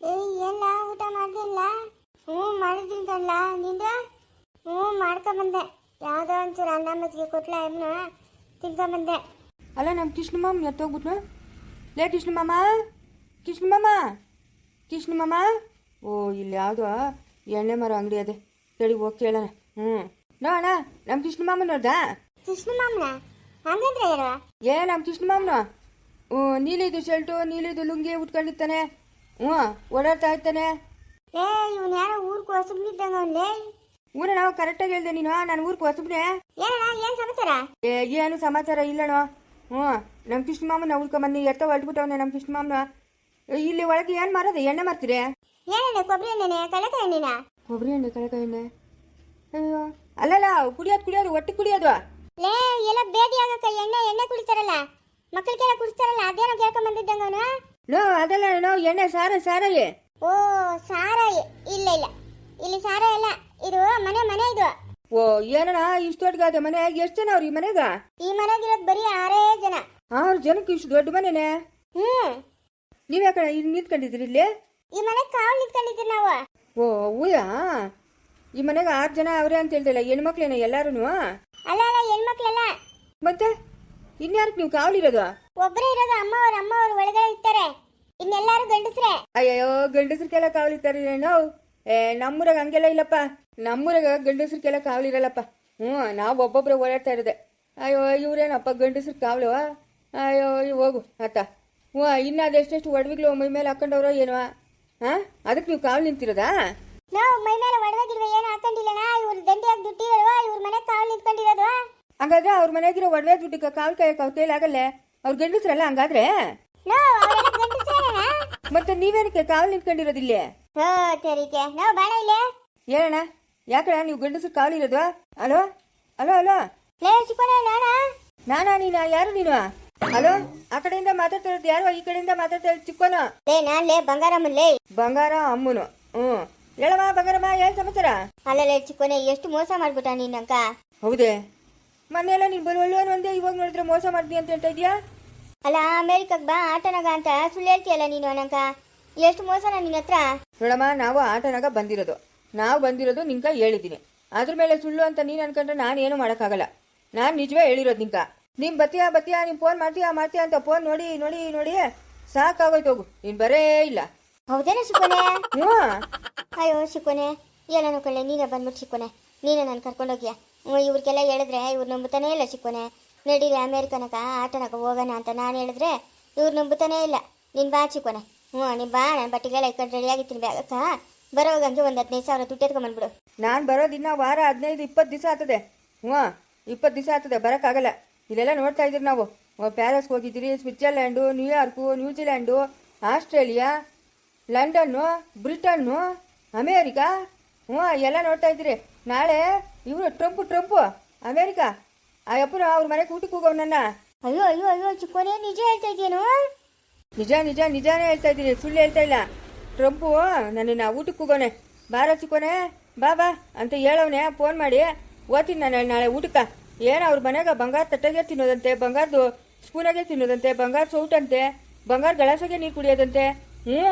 ಏ ಎಲ್ಲ ಊಟ ಮಾಡ್ದಿಲ್ಲ ಹ್ಞೂ ಮಾಡಿದ್ದೀನಿ ಕಣ್ಲ ನಿಂದ ಹ್ಞೂ ಮಾಡ್ಕೊಂಬಂದೆ ಯಾವುದೋ ಒಂಚೂರು ಅನ್ನ ಮಜ್ಜಿಗೆ ಕೊಟ್ಲ ಎಮ್ನ ತಿನ್ಕೊಂಬಂದೆ ಅಲ್ಲ ನಮ್ಮ ಕೃಷ್ಣ ಮಾಮ ಎತ್ತೋಗ್ಬಿಟ್ನು ಲೇ ಕೃಷ್ಣ ಮಾಮ! ಕೃಷ್ಣ ಮಾಮ! ಕೃಷ್ಣ ಮಾಮ! ಓ ಇಲ್ಲಿ ಯಾವುದೋ ಎಣ್ಣೆ ಮರ ಅಂಗಡಿ ಅದೇ. ಕೇಳಿ ಹೋಗಿ ಕೇಳೋಣ. ಹ್ಞೂ. ನೋ ಅಣ್ಣ ನಮ್ಮ ಕೃಷ್ಣ ಮಾಮ ನೋಡ್ದಾ ಕೃಷ್ಣ ಮಾಮನ? ಹಂಗಂದ್ರೆ ಏ ನಮ್ಮ ಕೃಷ್ಣ ಮಾಮನ? ಓ ನೀಲಿದು ಶರ್ಟು ನೀಲಿದು ಲುಂಗಿ ಉಟ್ಕೊಂಡಿರ್ತಾನೆ. ಹ್ಞೂ ಓಡಾಡ್ತಾ ಇರ್ತಾನೆ. ಏ ಇವನು ಯಾರೋ ಊರ್ಗೆ ಹೊಸಬ್ನಿದ್ದಂಗ ಅವನ್ಲೇ. ಊರ ನಾವು ಕರೆಕ್ಟಾಗಿ ಹೇಳ್ದೆ ನೀನು ನಾನು ಊರಿಗೆ ಹೊಸಬ್ನೆ ಏನಣ್ಣ ಏನು ಸಮಾಚಾರ? ಏ ಏನು ಸಮಾಚಾರ ಇಲ್ಲಣೋ ಹ್ಞೂ ನಮ್ಮ ಕೃಷ್ಣ ಮಾಮನ ಉಳ್ಕೊಂಬಂದು ಎತ್ತ ಹೊಲ್ಟ್ಬಿಟ್ಟವನೆ ನಮ್ಮ ಕೃಷ್ಣ ಮಾಮನ. ಇಲ್ಲಿ ಒಳಗೆ ಏನು ಮಾರೋದು ಎಣ್ಣೆ ಮಾರ್ತೀರಿ? ಏನೆಣ್ಣೆ ಕೊಬ್ಬರಿ ಎಣ್ಣೆನೆ ಕಡಲೆಕಾಯಿ ಎಣ್ಣೆನ? ಕೊಬ್ಬರಿ ಎಣ್ಣೆ ಕಳಕಾಯಿ ಎಣ್ಣೆ. ಅಯ್ಯೋ ಅಲ್ಲಲ್ಲ ಕುಡಿಯೋದು ಕುಡಿಯೋದು ಒಟ್ಟು ಕುಡಿಯೋದು. ಲೇ ಎಲ್ಲ ಬೇಡಿ ಆಗಕ್ಕ ಎಣ್ಣೆ ಎಣ್ಣೆ ಕುಡಿತಾರಲ್ಲ. ಮಕ್ಕಳಿಗೆಲ್ಲ ಕುಡಿಸ್ತಾರಲ್ಲ ಅದೇನೋ ಕೇಳ್ಕೊಂಡ್ ಬಂದಿದ್ದಂಗ ಅವನು? ನೋ ಅದಲ್ಲ ನೋ ಎಣ್ಣೆ ಸಾರ ಸಾರಾಯಿ. ಓ ಸಾರ ಇಲ್ಲ ಇಲ್ಲ. ಇಲ್ಲಿ ಸಾರ ಇಲ್ಲ ಇದು ಮನೆ ಮನೆ ಇದು. ಓ ಏನಣ್ಣ ಇಷ್ಟೊಟ್ಟಿಗಾದ ಮನೆ. ಎಷ್ಟು ಜನ ಅವ್ರಿ ಮನೆಗ? ಈ ಮನೆಗಿರೋದು ಬರೀ ಆರೇ ಜನ. ಆರು ಜನಕ್ಕೆ ಇಷ್ಟು ದೊಡ್ಡ ಮನೆನೇ? ಹ್ಮ್. ನೀವು ಯಾಕಡೆ ಇಲ್ಲಿ ನಿಂತ್ಕೊಂಡಿದ್ರಿ ಇಲ್ಲಿ? ಈ ಮನೆ ಕಾವಲ್ ನಿಂತ್ಕೊಂಡಿದ್ದೀವಿ ನಾವು. ಓ ಹೂಯಾ? ಈ ಮನೆಗೆ ಆರು ಜನ ಅವ್ರೆ ಅಂತ ಹೇಳ್ತಿಲ್ಲ ಹೆಣ್ಮಕ್ಳೇನ ಎಲ್ಲಾರು ಅಲ್ಲ ಅಲ್ಲ ಹೆಣ್ಮಕ್ಳೆಲ್ಲ. ಮತ್ತೆ? ಇನ್ಯಾರಕ್ಕೆ ನೀವು ಕಾವಲಿರೋದು? ಒಬ್ಬರೇ ಇರೋದು ಅಮ್ಮ ಅವ್ರ ಅಮ್ಮ ಅವ್ರು ಒಳಗಡೆ ಇರ್ತಾರೆ. ಇನ್ನೆಲ್ಲಾರು ಗಂಡಸ್ರೆ? ಅಯ್ಯೋ ಗಂಡಸ್ರಿಗೆಲ್ಲ ಕಾವಲಿರ್ತಾರೆ ನಾವು ಏ ನಮ್ಮೂರಾಗ ಹಂಗೆಲ್ಲ ಇಲ್ಲಪ್ಪ. ನಮ್ಮೂರಾಗ ಗಂಡಸ್ರಿಗೆಲ್ಲ ಕಾವಲಿರಲ್ಲಪ್ಪ. ಹ್ಞೂ ನಾವು ಒಬ್ಬೊಬ್ಬರೇ ಓಡಾಡ್ತಾ ಇರೋದೆ. ಅಯ್ಯೋ ಇವ್ರೇನಪ್ಪ ಗಂಡಸ್ರು ಕಾವಲು? ಅಯ್ಯೋ ಹೋಗು ಅತ್ತ ಹ್ಞೂ ಇನ್ನು ಅದೆಷ್ಟೆಷ್ಟು ಒಡವಿಗಳು ಮೈ ಮೇಲೆ ಹಾಕೊಂಡವ್ರೋ ಏನೋ? ಹಾಂ ಅದಕ್ಕೆ ನೀವು ಕಾವಲು ನಿಂತಿರೋದಾ? ನಾವು ಮೈ ಮೇಲೆ ಒಡವೆಗಿರುವ ಏನು ಹಾಕೊಂಡಿಲ್ಲನ ಇವ್ರು ದಂಡಿಯಾಗಿ ದುಡ್ಡಿರೋ ಇವ್ರ ಮನೆ ಕಾವಲು ನಿಂತ್ಕೊಂಡಿರೋದು. ಹಂಗಾದ್ರೆ ಅವ್ರ ಮನೆಗಿರೋ ಒಡವೆ ದುಡ್ಡಿಗೆ ಕಾವಲು ಕಾಯಕ್ಕೆ ಅವ್ರ ಕೈಲಾಗಲ್ಲೇ ಅವ್ರ ಗಂಡಸ್ರಲ್ಲ ಹಂಗಾದ್ರೆ? ಗಂಡಸ್ರೇನಣ್ಣ ಮತ್ತೆ ನೀವೇನಕ್ಕೆ ಕಾವಲು ನಿಂತ್ಕೊಂಡಿರೋದಿಲ್ಲೇ ಹೋ ನಾವು ಬೇಡ ಇಲ್ಲೇ. ಹೇಳಣ್ಣ ಯಾಕಣ್ಣ ನೀವು ಗಂಡಸ್ರು ಕಾವಲಿರೋದು ಅಲೋ ಅಲೋ ಅಲೋ ಲೇ ಚಿಕ್ಕನೆ ನಾನಾ? ನಾನಾ ನೀನಾ? ಯಾರು ನೀನು? ಹಲೋ ಆ ಕಡೆಯಿಂದ ಮಾತಾಡ್ತಿರೋದು ಯಾರು? ಈ ಕಡೆಯಿಂದ ಮಾತಾಡ್ತಾ ಇರೋದು ಚಿಕ್ಕೋನು ಲೇ ನಾನ್ ಲೇ ಲೇ. ಬಂಗಾರ ಅಮ್ಮನು. ಹ್ಮ್ ಹೇಳಮ್ಮ ಬಂಗಾರಮ್ಮ ಏನ್ ಸಮಾಚಾರ? ಅಲ್ಲಲೇ ಚಿಕ್ಕನೆ ಎಷ್ಟು ಮೋಸ ಮಾಡ್ಬಿಟ್ಟ ನೀನಂಕ? ಹೌದೇ. ಮೊನ್ನೆ ಎಲ್ಲ ನೀನು ಒಳ್ಳೆಯವನು ಒಂದೇ ಇವಾಗ ನೋಡಿದ್ರೆ ಮೋಸ ಮಾಡ್ದಿ ಅಂತ ಹೇಳ್ತಾ ಇದೀಯಾ? ಅಲ್ಲ ಅಮೇರಿಕಕ್ ಬಾ ಆಟನಾಗ ಅಂತ ಸುಳ್ಳು ಹೇಳ್ತೀಯಲ್ಲ ನೀನು ಅನಂಕ. ಎಷ್ಟು ಮೋಸನ ನಿನ್ನ ಹತ್ರ? ನೋಡಮ್ಮ ನಾವು ಆಟನಾಗ ಬಂದಿರೋದು. ನಾವು ಬಂದಿರೋದು ನಿಂಕ ಹೇಳಿದ್ದೀನಿ. ಅದ್ರ ಮೇಲೆ ಸುಳ್ಳು ಅಂತ ನೀನು ಅನ್ಕೊಂಡ್ರೆ ನಾನು ಏನು ಮಾಡೋಕ್ಕಾಗಲ್ಲ. ನಾನು ನಿಜವೇ ಹೇಳಿರೋದು ನಿಂಕ. ನಿಮ್ಮ ಬತ್ತೀಯಾ ಬತ್ತೀಯಾ ನೀನು ಫೋನ್ ಮಾಡ್ತೀಯಾ ಮಾಡ್ತೀಯಾ ಅಂತ ಫೋನ್ ನೋಡಿ ನೋಡಿ ನೋಡಿ ಸಾಕಾಗೋಯ್ತು ಹೋಗು. ನೀನು ಬರೇ ಇಲ್ಲ. ಹೌದೇನ ಶಿಕೋನೆ? ಹ್ಞೂ ಅಯ್ಯೋ ಶಿಕೋನೆ ಏನೋ ಅನ್ಕೊಳ್ಳೆ ನೀನೇ ಬಂದ್ಬಿಟ್ಟು ಶಿಕೋನೆ. ನೀನೇ ನಾನು ಕರ್ಕೊಂಡೋಗಿಯಾ? ಇವ್ರಿಗೆಲ್ಲ ಹೇಳಿದ್ರೆ ಇವ್ರು ನಂಬುತ್ತಾನೆ ಇಲ್ಲ ಶಿಕೋನೆ. ನಡೀರಿ ಅಮೇರಿಕನಕ, ಆಟನಕ ಹೋಗೋಣ ಅಂತ ನಾನು ಹೇಳಿದ್ರೆ ಇವ್ರು ನಂಬುತ್ತಾನೇ ಇಲ್ಲ. ನೀನು ಬಾ ಚಿಕ್ಕೋನೆ ಹ್ಞೂ, ನೀನು ಬಾ, ನಾನು ಬಟ್ಟೆಗೆಲ್ಲ ಇಟ್ಕೊಂಡು ರೆಡಿಯಾಗಿರ್ತೀನಿ ಬ್ಯಾಗಕ್ಕ ಬರೋವಾಗಂಗೆ ಒಂದು ಹದಿನೈದು ಸಾವಿರ ದುಡ್ಡು ಎತ್ಕೊಂಬಂದ್ಬಿಡು ನಾನು ಬರೋದಿನ್ನ ವಾರ ಹದಿನೈದು, ಇಪ್ಪತ್ತು ದಿವಸ ಆಗ್ತದೆ. ಹ್ಞೂ, ಇಪ್ಪತ್ತು ದಿವಸ ಆಗ್ತದೆ, ಬರೋಕ್ಕಾಗಲ್ಲ. ಇಲ್ಲೆಲ್ಲ ನೋಡ್ತಾ ಇದ್ದೀರಿ ನಾವು. ಪ್ಯಾರಿಸ್ಗೆ ಹೋಗಿದ್ದೀರಿ, Switzerland, New York, New Zealand, Australia, London, Britain, America. ಹ್ಞೂ, ಎಲ್ಲ ನೋಡ್ತಾ ಇದ್ದೀರಿ. ನಾಳೆ ಇವರು ಟ್ರಂಪು ಟ್ರಂಪು, ಅಮೇರಿಕಾ. ಆ ಅಪ್ಪನ ಅವ್ರ ಮನೆಗೆ ಊಟಕ್ಕೆ ಹೋಗೋನನ್ನ ಅಯ್ಯೋ ಅಯ್ಯೋ ಅಯ್ಯೋ ಚಿಕ್ಕೋನೇ ನಿಜ ಹೇಳ್ತಾ ಇದೆಯೇನು ನಿಜ ನಿಜ ನಿಜಾನೇ ಹೇಳ್ತಾ ಇದ್ದೀನಿ. ಸುಳ್ಳು ಹೇಳ್ತಾ ಇಲ್ಲ. ಟ್ರಂಪು ನನ್ನನ್ನು ಊಟಕ್ಕೆ ಹೋಗೋನೆ ಬಾರ ಚಿಕ್ಕೋನೆ. ಬಾ ಬಾ ಅಂತ ಹೇಳವನೆ. ಫೋನ್ ಮಾಡಿ. ಓದ್ತೀನಿ ನಾನು ನಾಳೆ ಊಟಕ್ಕೆ. ಏನು ಅವ್ರ ಮನೆಗೆ ಬಂಗಾರ ತಟ್ಟಗೆ ತಿನ್ನೋದಂತೆ ಬಂಗಾರದು ಸ್ಪೂನಾಗೆ ತಿನ್ನೋದಂತೆ ಬಂಗಾರ ಸೌಟಂತೆ ಬಂಗಾರ ಗಲಾಸೆಗೆ ನೀರು ಕುಡಿಯೋದಂತೆ. ಹ್ಞೂ.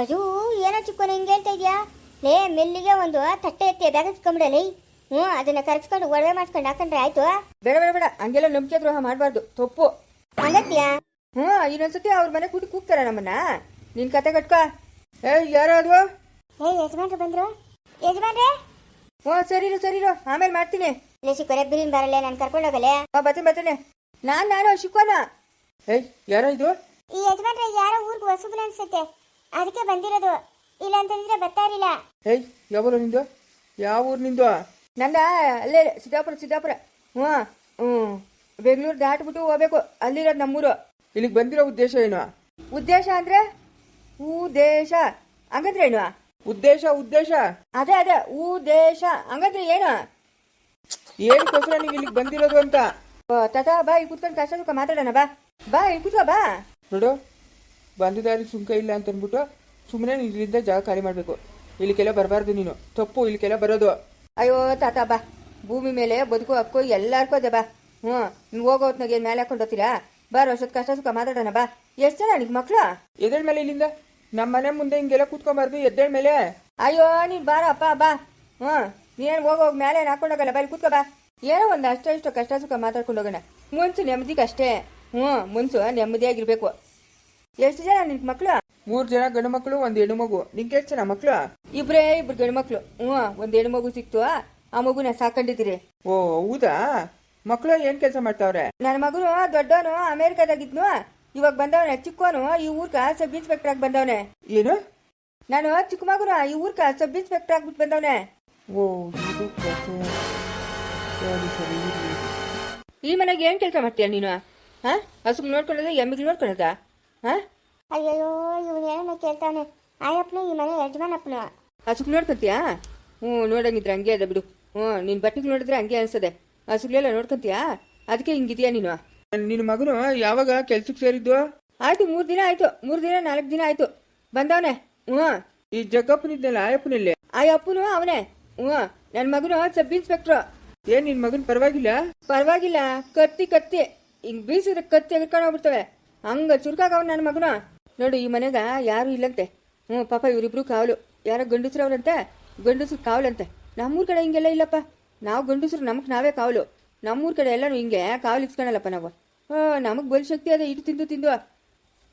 ಅದು ಏನೋ ಚಿಕ್ಕೋನೆ ಹಿಂಗೆ ಹೇಳ್ತಾ ಇದೆಯಾ? ಲೇ ಮೆಲ್ಲಿಗೆ ಒಂದು ತಟ್ಟೆ ಎತ್ತಿ ಬ್ಯಾಗ್ ಎತ್ಕೊಂಬಿಡಲಿ ಹ್ಞೂ ಅದನ್ನ ಕರೆಸ್ಕೊಂಡು ಒಡವೆ ಮಾಡ್ಕೊಂಡು ಹಾಕೊಂಡ್ರೆ ಆಯ್ತು? ಬೇಡ ಬೇಡ ಬೇಡ. ಹಂಗೆಲ್ಲ ನಂಬಿಕೆ ದ್ರೋಹ ಮಾಡಬಾರ್ದು. ತಪ್ಪು. ಹಂಗತ್ತೀಯಾ ಹ್ಞೂ ಇನ್ನೊಂದ್ಸತಿ ಅವ್ರ ಮನೆ ಕೂಡಿ ಕೂಗ್ತಾರ ನಮ್ಮನ್ನ. ನಿನ್ ಕತೆ ಕಟ್ಕೋ. ಏ ಯಾರು ಅದು ಏ ಯಜಮಾನ್ರು ಬಂದ್ರು? ಯಜಮಾನ್ರೆ? ಹ್ಞೂ ಸರಿರು ಸರಿರು ಆಮೇಲೆ ಮಾಡ್ತೀನಿ. ಲೇ ಚಿಕ್ಕೋರೆ ಬಿರಿನ್ ಬರಲ್ಲ ನಾನು ಕರ್ಕೊಂಡೋಗಲೆ ಹಾ ಬರ್ತೀನಿ ಬರ್ತೀನಿ. ನಾನು ನಾನು ಶಿಕೋನ ಏಯ್ ಯಾರೋ ಇದು? ಈ ಯಜಮಾನ್ರೆ ಯಾರೋ ಊರಿಗೆ ಹೊಸಬ್ರು ಅನ್ಸುತ್ತೆ. ಅದಕ್ಕೆ ಬಂದಿರೋದು. ಇಲ್ಲ ಅಂತಂದ್ರೆ ಬರ್ತಾ ಇರಲಿಲ್ಲ. ಏಯ್ ಯಾವೂರು ನಿಂದು? ಯಾವ ಊರು ನಿಂದು? ನಂದ ಅಲ್ಲೇ ಸಿದ್ದಾಪುರ ಸಿದ್ದಾಪುರ. ಹ್ಞೂ ಹ್ಞೂ. ಬೆಂಗಳೂರು ದಾಟ್ಬಿಟ್ಟು ಹೋಗ್ಬೇಕು. ಅಲ್ಲಿರೋದು ನಮ್ಮೂರು. ಇಲ್ಲಿಗೆ ಬಂದಿರೋ ಉದ್ದೇಶ ಏನು? ಉದ್ದೇಶ ಅಂದ್ರೆ ಉದ್ದೇಶ. ಹಂಗಂದ್ರೆ ಏನು? ಉದ್ದೇಶ ಉದ್ದೇಶ. ಅದೇ ಅದೇ ಉದ್ದೇಶ. ಹಂಗಂದ್ರೆ ಏನು? ಏನಕ್ಕೋಸ್ಕರ ನೀವು ಇಲ್ಲಿಗೆ ಬಂದಿರೋದು ಅಂತ? ತಾತ ಬಾ ಇಲ್ಲಿ ಕುತ್ಕೊಂಡು ಕಷ್ಟ ಸುಖ ಮಾತಾಡೋಣ ಬಾ. ಬಾ ಇಲ್ಲಿ ಕೂತ್ಕೋ ಬಾ. ನೋಡು ಬಂದಿದ್ದಾರೆ ಸುಂಕ ಇಲ್ಲ ಅಂತ ಅಂದ್ಬಿಟ್ಟು ಸುಮ್ಮನೆ ಇಲ್ಲಿಂದ ಜಾಗ ಖಾಲಿ ಮಾಡಬೇಕು. ಇಲ್ಲಿಗೆಲ್ಲ ಬರಬಾರ್ದು ನೀನು. ತಪ್ಪು ಇಲ್ಲಿಗೆಲ್ಲ ಬರೋದು. ಅಯ್ಯೋ ತಾತ ಬಾ. ಭೂಮಿ ಮೇಲೆ ಬದುಕು ಹಕ್ಕು ಎಲ್ಲಾರ್ಗೂ ಅದೇ ಬಾ. ಹ್ಞೂ ನೀವು ಹೋಗೋ ಹೊತ್ನಾಗ ಏನು ಮೇಲೆ ಹಾಕೊಂಡು ಹೋಗ್ತೀರಾ? ಬಾರೋ ಅಷ್ಟೊತ್ತು ಕಷ್ಟ ಸುಖ ಮಾತಾಡೋಣ ಬಾ. ಎಷ್ಟು ಜನ ನಿಗೆ ಮಕ್ಕಳು ಎದ್ರ ಮೇಲೆ ಇಲ್ಲಿಂದ? ನಮ್ಮ ಮನೆ ಮುಂದೆ ಹಿಂಗೆಲ್ಲ ಕೂತ್ಕೊಂಬಾರ್ದು ಎದ್ದೇಳ ಮೇಲೆ? ಅಯ್ಯೋ ನೀನ್ ಬಾರ ಅಪ್ಪ ಬಾ. ಹ್ಞೂ ನೀನು ಹೋಗಿ ಹೋಗಿ ಮೇಲೆ ಹಾಕೊಂಡೋಗಲ್ಲ ಇಲ್ಲಿ ಕೂತ್ಕೋ ಬಾ. ಏನೋ ಒಂದು ಅಷ್ಟೋ ಇಷ್ಟೋ ಕಷ್ಟ ಸುಖ ಮಾತಾಡ್ಕೊಂಡು ಹೋಗೋಣ. ಮುನ್ಸು ನೆಮ್ಮದಿಗೆ ಅಷ್ಟೇ. ಹ್ಞೂ ಮುನ್ಸು ನೆಮ್ಮದಿಯಾಗಿರ್ಬೇಕು ಎಷ್ಟು ಜನ ನಿನ್ ಮಕ್ಳು? ಮೂರು ಜನ ಗಂಡು ಮಕ್ಕಳು ಒಂದು ಹೆಣ್ಣು ಮಗು. ನಿಂಗೆ ಎಷ್ಟು ಜನ ಮಕ್ಕಳು ಇಬ್ರೇ ಇಬ್ರು ಗಂಡು ಮಕ್ಳು. ಹ್ಞೂ ಒಂದು ಹೆಣ್ಣು ಮಗು ಸಿಕ್ತು. ಆ ಮಗುನ ಸಾಕೊಂಡಿದ್ದೀರಿ. ಓ ಹೌದಾ? ಮಕ್ಕಳು ಏನು ಕೆಲಸ ಮಾಡ್ತಾವ್ರೆ? ನನ್ನ ಮಗನು ದೊಡ್ಡವನು ಅಮೇರಿಕಾದಾಗಿದ್ನು. ಇವಾಗ ಬಂದವನೆ ಚಿಕ್ಕವನು ಈ ಊರ್ಕ ಸಬ್ ಇನ್ಸ್ಪೆಕ್ಟರ್ ಆಗಿ ಬಂದವನೆ. ಏನು? ನಾನು ಚಿಕ್ಕ ಮಗನು ಈ ಊರ್ಕ ಸಬ್ ಇನ್ಸ್ಪೆಕ್ಟರ್ ಆಗ್ಬಿಟ್ಟು ಬಂದವನೆ. ಓ ಇದು ಕಥೆ ಸರಿ ಸರಿ ಇರ್ಲಿ. ಈ ಮನೆಗೆ ಏನ್ ಕೆಲಸ ಮಾಡ್ತೀಯ ನೀನು? ಹಾ? ಹಸುಗ್ ನೋಡ್ಕೊಳ್ಳೋದ ಎಮ್ಮಿಗೆ ನೋಡ್ಕೊಳ್ಳೋದ? ಹಾ? ಅಯ್ಯಯ್ಯೋ ಇವನು ಏನನ್ನ ಕೇಳ್ತಾನೆ ಆಯಪ್ಪನು ಈ ಮನೆ ಯಜಮಾನಪ್ಪನ. ಹಸುಗ್ ನೋಡ್ಕೊಂತೀಯಾ? ಹ್ಞೂ ನೋಡಂಗಿದ್ರೆ ಹಂಗೆ ಅದ ಬಿಡು. ಹ್ಞೂ ನಿನ್ ಬಟ್ಟೆಗೆ ನೋಡಿದ್ರೆ ಹಂಗೆ ಅನ್ಸದೆ. ಹಸುಗ್ಲೆಲ್ಲ ನೋಡ್ಕೊಂತೀಯಾ? ಅದಕ್ಕೆ ಹಿಂಗಿದ್ಯಾ ನೀನು? ನಿನ್ನ ಮಗನು ಯಾವಾಗ ಕೆಲ್ಸಕ್ಕೆ ಸೇರಿದ್ದು? ಆಯ್ತು ಮೂರು ದಿನ ಆಯ್ತು. ಮೂರು ದಿನ ನಾಲ್ಕು ದಿನ ಆಯ್ತು. ಬಂದವನೆ? ಹ್ಞೂ. ಈ ಜಗ್ಗಪ್ಪನಿದ್ನಲ್ಲ ಆಯಪ್ಪನಲ್ಲಿ? ಆ ಅಪ್ಪನು ಅವನೇ. ಹ್ಞೂ ನನ್ನ ಮಗನು ಸಬ್ ಇನ್ಸ್ಪೆಕ್ಟ್ರು. ಏನ್ ನಿನ್ ಮಗನ್ ಪರವಾಗಿಲ್ಲ? ಪರವಾಗಿಲ್ಲ. ಕತ್ತಿ ಕತ್ತಿ. ಹಿಂಗ್ ಬೀಸಿದ್ರೆ ಕತ್ತಿ ಎಗ್ಕೊಂಡು ಹೋಗ್ಬಿಡ್ತವೆ ಹಂಗ ಚುರುಕಾಗವ್ ನನ್ನ ಮಗನು. ನೋಡು, ಈ ಮನೆಗ ಯಾರು ಇಲ್ಲಂತೆ. ಹ್ಞೂ, ಪಾಪ ಇವರಿಬ್ರು ಕಾವಲು. ಯಾರೋ ಗಂಡಸ್ರವ್ರಂತೆ, ಗಂಡಸ್ರು ಕಾವಲಂತೆ. ನಮ್ಮೂರ್ ಕಡೆ ಹಿಂಗೆಲ್ಲ ಇಲ್ಲಪ್ಪ. ನಾವು ಗಂಡಸ್ರು ನಮಗ್ ನಾವೇ ಕಾವಲು. ನಮ್ಮೂರ್ ಕಡೆ ಎಲ್ಲರೂ ಹಿಂಗೆ, ಕಾವಲು ಇಸ್ಕೊಳಲ್ಲಪ್ಪ ನಾವು. ಹ್ಞೂ ನಮಗ್ ಬಲ್ ಶಕ್ತಿ ಅದೇ ಇಟ್ಟು ತಿಂದು ತಿಂದು.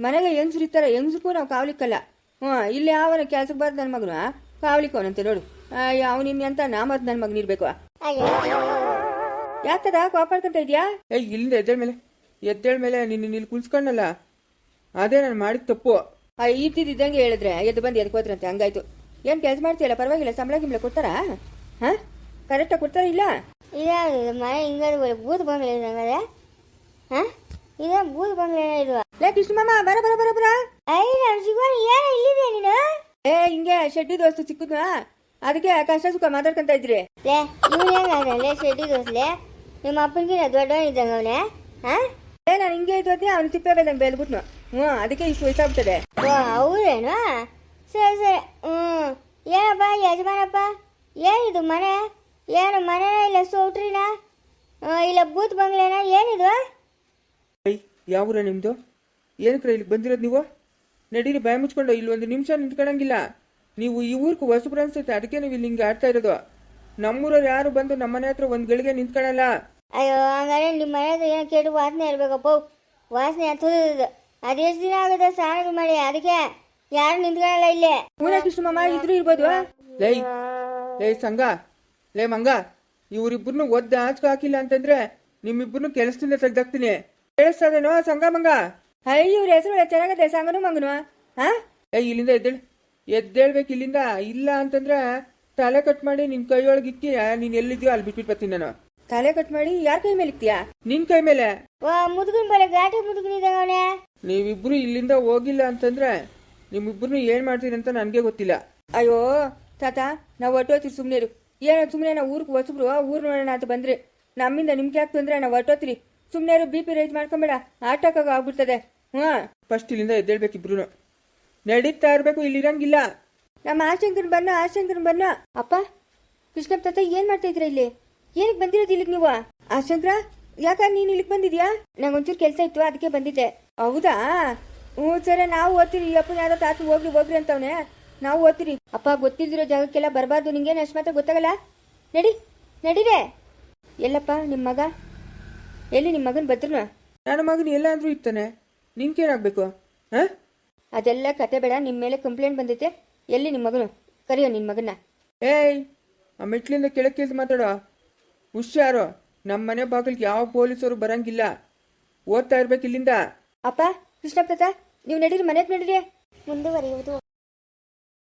ಮನೆಗೆ ಹೆಂಗ್ಸ್ರು ಇರ್ತಾರೆ, ಹೆಂಗ್ಸ್ರಿಗೂ ನಾವು ಕಾವಲಿಕ್ಕಲ್ಲ. ಹ್ಞೂ, ಇಲ್ಲಿ ಯಾವನ ಕೆಲ್ಸಕ್ಕೆ ಬಾರ್ದು ನನ್ನ ಮಗನು ಕಾವಲಿಕ್ಕವನಂತೆ ನೋಡು. ಅವನು ಅಂತ ನಾಮದ್ ನನ್ನ ಮಗನ ಇರ್ಬೇಕು. ಯಾಕದ ಕಾಪಾಡ್ಕೊಂತ ಇದ್ಯಾ? ಇಲ್ಲಿಂದ ಎದ್ದೇಳ ಮೇಲೆ. ಎದ್ದೇಳ ಮೇಲೆ ನಿನ್ನ ಇಲ್ಲಿ ಕುಲ್ಸ್ಕೊಂಡಲ್ಲ ಅದೇ ನಾನು ಮಾಡಿದ ತಪ್ಪು. ಇದ್ದಿದ್ದಂಗೆ ಹೇಳಿದ್ರೆ ಎದ್ದು ಬಂದು ಎದ್ದು ಹೋದ್ರಂತೆ? ಹಂಗಾಯ್ತು. ಏನ್ ಕೆಲಸ ಮಾಡ್ತೀಯಲ್ಲ ಪರವಾಗಿಲ್ಲ ಸಂಬಳ ಗಿಂಬಳ ಕೊಡ್ತಾರಾ? ಹಾಂ? ಕರೆಕ್ಟಾಗಿ ಕೊಡ್ತಾರ ಇಲ್ಲ? ಇಲ್ಲ ಮನೆ ಹಿಂಗಾದ್ರೆ ಬೂತ್ ಬಂಗ್ಲೆ ಹಂಗಾದ್ರೆ. ಹಾಂ? ಇದ ಬೂತ್ ಬಂಗ್ಲೆ ಇದು ಲೇ ಕೃಷ್ಣಮ್ಮ ಬರ ಬರ ಬರ ಬರ. ಐ ನಾನು ಸಿಗೋಣ ಏನು ಇಲ್ಲಿದೆ ನೀನು? ಏ ಹಿಂಗೆ ಶೆಡ್ಡಿ ದೋಸ್ತು ಸಿಕ್ಕುದ್ನ? ಅದಕ್ಕೆ ಕಷ್ಟ ಸುಖ ಮಾತಾಡ್ಕೊಂತ ಇದ್ರಿ. ಲೇ ನೀವು ಹೆಂಗಾದ್ರೆ ಶೆಡ್ಡಿ ದೋಸ್ಲೆ ನಿಮ್ಮ ಅಪ್ಪನಿಗಿನ ದೊಡ್ಡವನ್ ಇದ್ದಂಗ ಅವನೇ ಹಾಂ? ಏ ನಾನು ಹಿಂಗೆ ಇದ್ದು ಅವ್ನು ತಿಪ್ಪೆ ಬೇದಂಗೆ ಬೆಲ್ಬಿಟ್ನು ಹ್ಞೂ ಅದಕ್ಕೆ ಇಷ್ಟು ವಯಸ್ಸಾಗ್ತದೆ ಓ ಹೌದೇನು? ಸರಿ ಸರಿ. ಹ್ಞೂ. ಏನಪ್ಪ ಯಜಮಾನಪ್ಪ? ಏನಿದು ಮನೆ? ಏನು ಮನೆ ಇಲ್ಲ ಸೌಟ್ರಿನ? ಇಲ್ಲ ಬೂತ್ ಬಂಗ್ಲೆನ? ಏನಿದು? ಯಾವೂರ ನಿಮ್ದು? ಏನಕ್ರ ಇಲ್ಲಿ ಬಂದಿರೋದು ನೀವು? ನಡೀರಿ ಭಯ ಮುಚ್ಕೊಂಡು ಇಲ್ಲಿ ಒಂದು ನಿಮಿಷ ನಿಂತ್ಕೊಳಂಗಿಲ್ಲ ನೀವು ಈ ಊರಿಗೆ ಹೊಸಬ್ರು ಅನ್ಸುತ್ತೆ ಅದಕ್ಕೆ ನೀವು ಇಲ್ಲಿ ಹಿಂಗೆ ಆಡ್ತಾ ಇರೋದು. ನಮ್ಮೂರವ್ರು ಯಾರು ಬಂದು ನಮ್ಮ ಮನೆ ಹತ್ರ ಒಂದು ಗಳಿಗೆ ನಿಂತ್ಕೊಳಲ್ಲ. ಅಯ್ಯೋ ಹಂಗಾರೆ ನಿಮ್ಮ ಮನೆ ಹತ್ರ ಏನೋ ಕೇಳಿ ವಾಸನೆ ಇರಬೇಕಪ್ಪ. ವಾಸನೆ ಹತ್ತದ ಅದೆಷ್ಟು ದಿನ ಆಗುತ್ತೆ ಸ್ನಾನ ಮಾಡಿ ಅದಕ್ಕೆ ಯಾರು ನಿಂತ್ಕೊಳ್ಳಲ್ಲ ಇಲ್ಲೇ. ಕೃಷ್ಣ ಮಾಮ ಇದ್ರು ಇರ್ಬೋದು. ಲೈ ಲೈ ಸಂಘ ಲೇ ಮಂಗ ಇವರಿಬ್ಬರನ್ನು ಒದ್ದ ಆಚಕ ಹಾಕಿಲ್ಲ ಅಂತಂದ್ರೆ ನಿಮ್ಮಿಬ್ಬರನ್ನು ಕೆಲಸದಿಂದ ತೆಗ್ದಾಕ್ತೀನಿ. ಕೇಳಿಸ್ತದೇನೋ ಸಂಘ ಮಂಗ? ಅಯ್ಯ ಇವ್ರ ಹೆಸರು ಚೆನ್ನಾಗದೆ ಸಂಗನು ಮಂಗನು? ಹಾ? ಏ ಇಲ್ಲಿಂದ ಎದ್ದೇಳು ಎದ್ದೇಳ್ಬೇಕು ಇಲ್ಲಿಂದ. ಇಲ್ಲ ಅಂತಂದ್ರೆ ತಲೆ ಕಟ್ ಮಾಡಿ ನಿನ್ ಕೈಯೊಳಗೆ ಇಕ್ಕಿ ನೀನ್ ಎಲ್ಲಿದ್ಯೋ ಅಲ್ಲಿ ಬಿಟ್ಬಿಟ್ಟು ಬರ್ತೀನಿ ನಾನು. ತಲೆ ಕಟ್ ಮಾಡಿ ಯಾರ ಕೈ ಮೇಲೆ ಇಕ್ತೀಯಾ ನಿನ್ ಕೈ ಮೇಲೆ. ವಾ ಮುದುಗನ್ ಬರ ಗಾಟಿ ಮುದುಗನ್ ಇದ್ದಂಗ ಅವನೇ. ನೀವಿಬ್ರು ಇಲ್ಲಿಂದ ಹೋಗಿಲ್ಲ ಅಂತಂದ್ರೆ ನಿಮ್ಮಿಬ್ರು ಏನ್ ಮಾಡ್ತೀರಿ ಅಂತ ನನಗೆ ಗೊತ್ತಿಲ್ಲ. ಅಯ್ಯೋ ತಾತ ನಾವು ಹೊಟ್ಟೋತೀರಿ ಸುಮ್ಮನೆ ಇರು. ಏನೋ ಸುಮ್ಮನೆ ನಾವು ಊರಿಗೆ ಹೊಸಬ್ರು ಊರು ನೋಡೋಣ ಅಂತ ಬಂದ್ರಿ. ನಮ್ಮಿಂದ ನಿಮ್ಗೆ ಯಾಕೆ ತೊಂದ್ರೆ? ನಾವು ಹೊಟ್ಟೋತೀರಿ ಸುಮ್ಮನೆ ಇರು ಬಿ ಪಿ ರೈಸ್ ಮಾಡ್ಕೊಂಬೇಡ. ಆಟೋಕಾಗ ಆಗ್ಬಿಡ್ತದೆ. ಹ್ಞೂ ಫಸ್ಟ್ ಇಲ್ಲಿಂದ ಎದ್ದೇಳ್ಬೇಕು ಇಬ್ರು ನಡೀತಾ ಇರ್ಬೇಕು ಇಲ್ಲಿರಂಗಿಲ್ಲ. ನಮ್ಮ ಆಶಂಕರ್ ಬನ್ನ ಆಶಂಕರ್ ಬನ್ನ. ಅಪ್ಪ ಕೃಷ್ಣಪ್ಪ ತಾತ ಏನ್ ಮಾಡ್ತಾ ಇದ್ರ ಇಲ್ಲಿ? ಏನಕ್ಕೆ ಬಂದಿರೋದು ಇಲ್ಲಿಗೆ ನೀವು? ಆಶಂಕರ ಯಾಕ ನೀನು ಇಲ್ಲಿಗೆ ಬಂದಿದ್ಯಾ? ನಂಗೆ ಒಂಚೂರು ಕೆಲಸ ಇತ್ತು ಅದಕ್ಕೆ ಬಂದಿದ್ದೆ. ಹೌದಾ? ಹ್ಞೂ ಸರ ನಾವು ಓದ್ತೀರಿ. ಅಪ್ಪ ಅಪ್ಪನ ಯಾವ್ದೋ ತಾತು ಹೋಗ್ರಿ ಹೋಗ್ರಿ ಅಂತವ್ನೆ. ನಾವು ಓದ್ತೀರಿ. ಅಪ್ಪ ಗೊತ್ತಿದ್ದಿರೋ ಜಾಗಕ್ಕೆಲ್ಲ ಬರಬಾರ್ದು. ನಿಂಗೇನು ಅಷ್ಟು ಮಾತ್ರ ಗೊತ್ತಾಗಲ್ಲ? ನಡಿ ನಡಿರೇ. ಎಲ್ಲಪ್ಪ ನಿಮ್ಮ ಮಗ? ಎಲ್ಲಿ ನಿಮ್ಮ ಮಗನ ಬದ್ರನ? ನನ್ನ ಮಗನ ಎಲ್ಲ ಅಂದ್ರೂ ಇರ್ತಾನೆ ನಿನ್ಗೇನಾಗ್ಬೇಕು ಹಾ? ಅದೆಲ್ಲ ಕತೆ ಬೇಡ. ನಿಮ್ಮ ಮೇಲೆ ಕಂಪ್ಲೇಂಟ್ ಬಂದೈತೆ. ಎಲ್ಲಿ ನಿಮ್ಮ ಮಗನು? ಕರಿಯೋ ನಿನ್ನ ಮಗನ ಏಯ್ ಆ ಮೆಟ್ಲಿಂದ ಕೆಳಕ್ಕೆ ಮಾತಾಡೋ? ಹುಷಾರು. ನಮ್ಮ ಮನೆ ಬಾಗಿಲಿಗೆ ಯಾವ ಪೊಲೀಸರು ಬರಂಗಿಲ್ಲ. ಓದ್ತಾ ಇರ್ಬೇಕು ಇಲ್ಲಿಂದ. ಅಪ್ಪ, ಕೃಷ್ಣಪ್ರತ, ನೀವು ನಡೀರಿ, ಮನೆಗೆ ನಡೀರಿ. ಮುಂದುವರಿಯುವುದು.